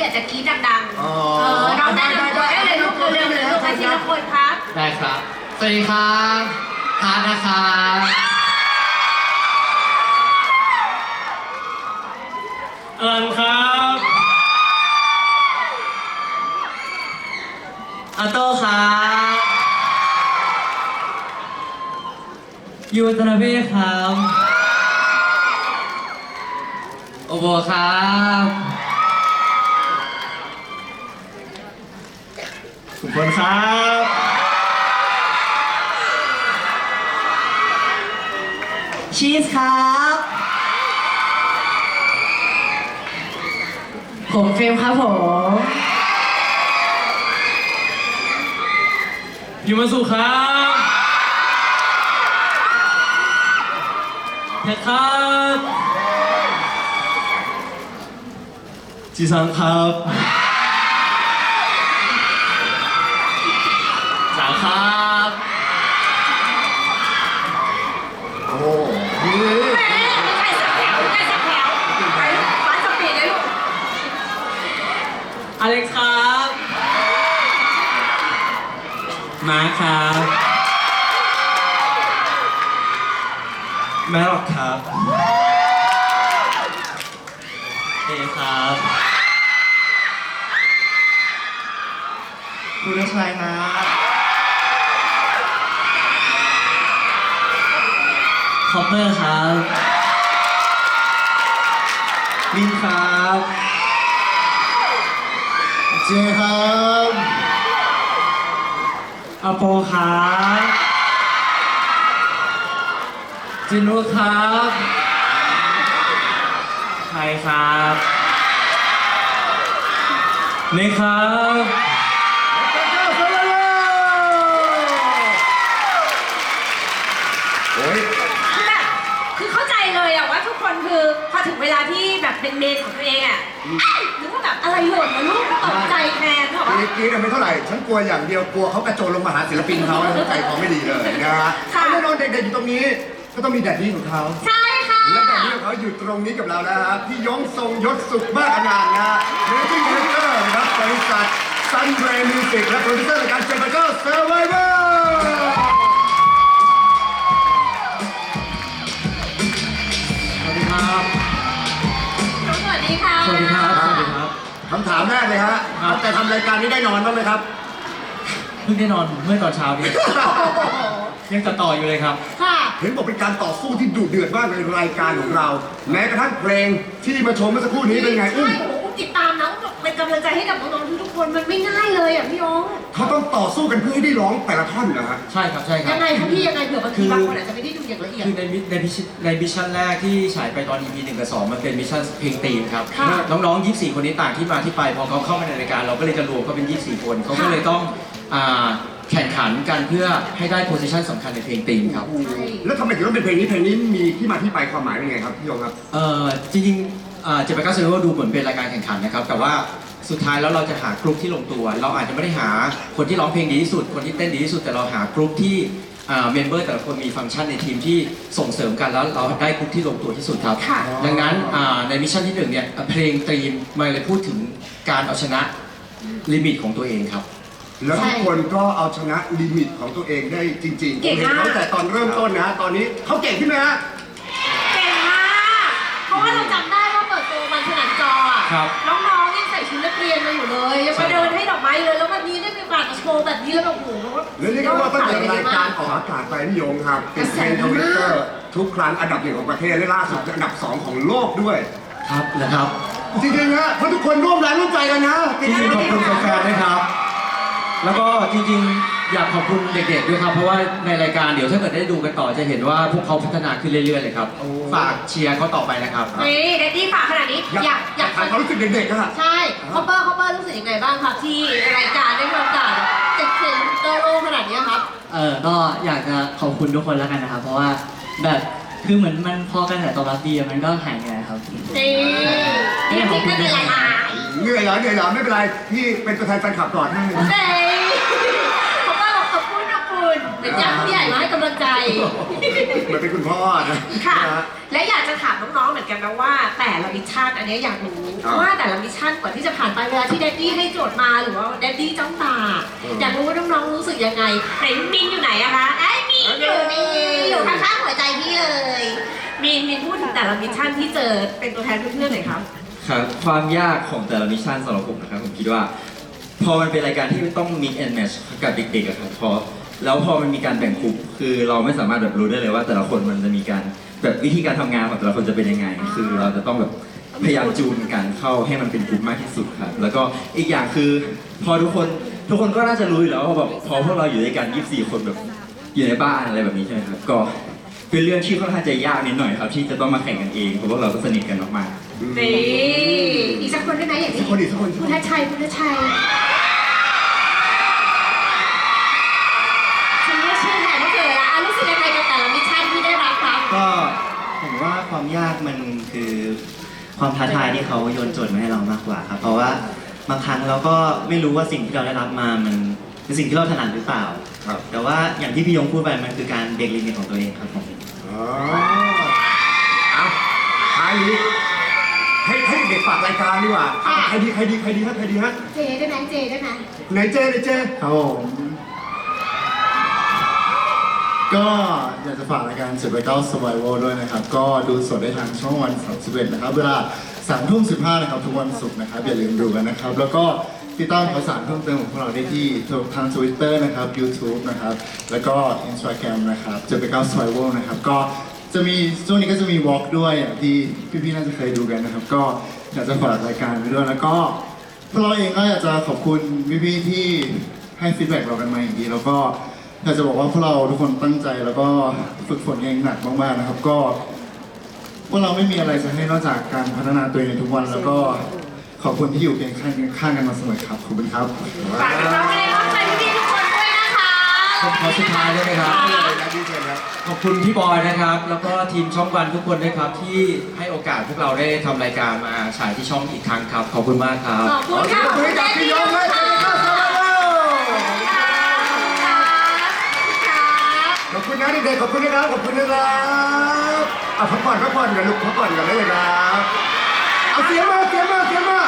อยากจะกรี๊ดดังๆอ๋อเออน้องแนะนำตัวได้เลยลูกเร็วๆเลยลูกไปทีละคนครับได้ครับ สวัสดีครับฮาร์ดนะครับอลันครับอาโต้ครับยูวัตนาเบ้ครับ โอโบครับ ทุกคนครับ ชีสครับ ผมเฟรมครับผม ยูมาสุครับเพชรครับจีซังครับสาวครับ โอ้โหนี่ แม่ไม่ใช่สักแถวไม่ใช่สักแถวไปฟ้าสปีดเลยลูก อ เล็กซ์ครับ มาร์คครับแมรอกครับเอครับคุณชัยครับคอปเปอร์ครับมินครับ เจครับอโปครับจินุครับใครครับนี่ครับโอ้ยคือแบบคือเข้าใจเลยอะว่าทุกคนคือพอถึงเวลาที่แบบเป็นเมนของตัวเองอะนึกว่าแบบอะไร หล่นมาลูกตกใจแทนเหรอกรีดกรีดไม่เท่าไหร่ ฉันกลัวอย่างเดียวกลัวเขากระโจนลงมาหาศิลปินเขาแล้วใจเขาไม่ดีเลยนะฮะแน่นอนเด็กๆอยู่ตรงนี้ ก็ต้องมีแดดดี้ของเขา ใช่ค่ะ และแดดดี้ของเขาอยู่ตรงนี้กับเรานะฮะพี่ยงทรงยศสุขมากอนันต์นะฮะเมจิ่งดีเตอร์นะครับบริษัทซันเบรมิวสิกและโปรดิวเซอร์รายการเจมส์เกอร์เซอร์ไวเวอร์ามแรกเลยฮะครับ แต่ทำรายการนี้ได้นอนบ้างไหมครับ เพิ่งได้นอนเมื่อตอนเช้านี่ยังจะต่ออยู่เลยครับ ค่ะ เห็นบอกเป็นการต่อสู้ที่ดุเดือดมากในรายการของเรา แม้กระทั่งเพลงที่มาชมเมื่อสักครู่นี้เป็นไงอุ้ม ใช่โอ้โหติดตามนะ เป็นกำลังใจให้กับน้องๆทุกๆคนมันไม่ง่ายเลยอะพี่ยงเขาต้องต่อสู้กันเพื่อให้ได้ร้องแต่ละท่อนนะฮะ ใช่ครับใช่ครับ ยังไงคะพี่ยังไงเผื่อบางทีคือบางคนอาจจะไม่ได้ดูอย่างละเอียด คือในมิในมิชในมิชชั่นแรกที่ฉายไปตอน EP 1กับ2มันเป็นมิชชั่นเพลงตีมครับ ค่ะน้องๆ 24 คนนี้ต่างที่มาที่ไปพอเขาเข้ามาในรายการเราก็เลยจะรวมเขาเป็น 24 คนเขาก็เลยต้องอ่าแข่งขันกันเพื่อให้ได้โพสิชันสำคัญในเพลงตีมครับใช่แล้วทำไมถึงต้องเป็นเพลงนี้เพลงนี้มีที่มาที่ไปความหมายเป็นไงครับพี่ยงครับ เอ่อจริงๆ เจ็บไปก้าเซนว่าดูเหมือนเป็นรายการแข่งขันนะครับ แต่ว่าสุดท้ายแล้วเราจะหากรุ๊ปที่ลงตัว เราอาจจะไม่ได้หาคนที่ร้องเพลงดีที่สุด คนที่เต้นดีที่สุด แต่เราหากรุ๊ปที่เมมเบอร์แต่ละคนมีฟังก์ชันในทีมที่ส่งเสริมกันแล้วเราได้กรุ๊ปที่ลงตัวที่สุดครับค่ะดังนั้นอ่าในมิชชั่นที่หนึ่งเนี่ยเพลงตรีมมันเลยพูดถึงการเอาชนะลิมิตของตัวเองครับ แล้วทุกคนก็เอาชนะลิมิตของตัวเองได้จริงๆผมเห็นเขาตั้งแต่ตอนเริ่มต้นนะ ตอนนี้เขาเก่งขึ้นไหมฮะ เก่งมากเพราะว่าเราจ ครับ น้องๆยังใส่ชุดนักเรียนมาอยู่เลยยังมาเดินให้ดอกไม้เลย แล้ววันนี้ได้มีโอกาสมาโชว์แบบนี้แล้วแบบโอ้โหและนี่ก็ว่าตั้งแต่รายการออกอากาศไปพี่ยงครับติดเทรนด์ทวิตเตอร์ทุกครั้งอันดับหนึ่งของประเทศและล่าสุดอันดับสองของโลกด้วย ครับนะครับ จริงๆนะเพราะทุกคนร่วมแรงร่วมใจกันนะจริงๆขอบคุณแฟนๆด้วยครับ แล้วก็จริงๆ อยากขอบคุณเด็กๆด้วยครับ เพราะว่าในรายการเดี๋ยวถ้าเกิดได้ดูกันต่อจะเห็นว่าพวกเขาพัฒนาขึ้นเรื่อยๆเลยครับ ฝากเชียร์เขาต่อไปนะครับ นี่เดดดี้ฝากขนาดนี้ อยากอยากถามความรู้สึกเด็กๆอะใช่คอปเปอร์คอปเปอร์รู้สึกยังไงบ้างครับ ที่รายการได้มีโอกาสเจ็ดเซนเตอร์โลกขนาดนี้ครับ เออก็อยากจะขอบคุณทุกคนแล้วกันนะครับ เพราะว่าแบบคือเหมือนมันพอกระแสตอบรับดีอะมันก็หายเหนื่อยครับนี่นี่ที่ก็เป็นรายการเหนื่อยเหรอเหนื่อยเหรอไม่เป็นไรพี่เป็นตัวแทนแฟนคลับก่อนให้ เฮ้ยคอปเปอร์บอกขอบคุณนะคุณ เป็นญาติผู้ใหญ่มาให้กำลังใจ เหมือนเป็นคุณพ่อนะค่ะ นฮ และอยากจะถามน้องๆเหมือนกันนะว่า แต่ละมิชชั่นอันเนี้ยอยากรู้ครับว่าแต่ละมิชชั่นกว่าที่จะผ่านไปเวลาที่แดดดี้ให้โจทย์มาหรือว่าแดดดี้จ้องตาเออออยากรู้ว่าน้องๆรู้สึกยังไงไหนมินอยู่ไหนอะคะไอ้ยมินอยู่นี่อยู่ข้างๆหัวใจพี่เลยมินมินพูดถึงแต่ละมิชชั่นที่เจอเป็นตัวแทนเพื่อนๆหน่อยครับ ครับความยากของแต่ละมิชชั่นสำหรับผมนะครับผมคิดว่า พอมันเป็นรายการที่ต้อง mix and match กับเด็กๆอะครับพอ แล้วพอมันมีการแบ่งกลุ่มคือเราไม่สามารถแบบรู้ได้เลยว่า แต่ละคนมันจะมีการแบบวิธีการทำงานของแต่ละคนจะเป็นยังไง คือเราจะต้องแบบพยายามจูนกันเข้าให้มันเป็นกลุ่มมากที่สุดครับแล้วก็อีกอย่างคือพอทุกคนทุกคนก็น่าจะรู้อยู่แล้วว่าแบบพอพวกเราอยู่ด้วยกัน 24 คนแบบอยู่ในบ้านอะไรแบบนี้ใช่ไหมครับก็เป็นเรื่องที่ค่อนข้างจะยากนิดหน่อยครับที่จะต้องมาแข่งกันเองเพราะว่าเราก็สนิทกันมากๆ นี่อีกสักคนได้ไหมอย่างสัที่กคนอีกสักคนสักคุคณนทัชชัยคุณทัชชัย ความยากมันคือความท้าทายที่เขาโยนโจทย์มาให้เรามากกว่าครับเพราะว่าบางครั้งเราก็ไม่รู้ว่าสิ่งที่เราได้รับมามันเป็นสิ่งที่เราถนัดหรือเปล่า ครับ แต่ว่าอย่างที่พี่ยงพูดไปมันคือการเบรกลิมิตของตัวเองครับผมอ๋อเอาท้ายนี้ให้ให้เด็กฝากรายการดีกว่าค่ะ ใครดีใครดีใครดีครับใครดีฮะเจได้ไหมเจได้ไหม ไหนเจไหนเจ ครับผม ก็อยากจะฝากรายการ7 8 9 Survival ด้วยนะครับ ก็ดูสดได้ทางช่องวัน31นะครับ เวลา3ทุ่ม15นะครับทุกวันศุกร์นะครับ อย่าลืมดูกันนะครับ แล้วก็ติดตามข่าวสารเพิ่มเติมของพวกเราได้ที่ทาง Twitter นะครับ YouTube นะครับ แล้วก็ Instagram นะครับ7 8 9 Survival นะครับ ก็จะมีช่วงนี้ก็จะมี Walk ด้วยอย่างที่พี่ๆน่าจะเคยดูกันนะครับ ก็อยากจะฝากรายการไปด้วยแล้วก็พวกเราเองก็อยากจะขอบคุณพี่ๆที่ให้ฟีดแบ็กเรากันมาอย่างดีแล้วก็ อยากจะบอกว่าพวกเราทุกคนตั้งใจแล้วก็ฝึกฝนเองหนักมากๆนะครับ ก็พวกเราไม่มีอะไรจะให้นอกจากการพัฒนาตัวเองในทุกวัน แล้วก็ขอบคุณที่อยู่เคียงข้างข้างกันมาเสมอครับขอบคุณครับฝากน้องๆในร่วมใจพี่ๆทุกคนด้วยนะคะผมขอสุดท้ายได้ไหมครับเลยนะดีเจครับขอบคุณพี่บอยนะครับ แล้วก็ทีมช่องวันทุกคนด้วยครับที่ให้โอกาสพวกเราได้ทำรายการมาฉายที่ช่องอีกครั้งครับ ขอบคุณมากครับ ขอบขคุอณเสียค่ะงปรบมือให้กับพี่ยงเลย ขอบคุณนะเด็กๆขอบคุณนะครับขอบคุณนะครับเอาพักผ่อนพักผ่อนกันลูกพักผ่อนกันได้เลยครับเอาเสียงมาเสียงมาเสียงมา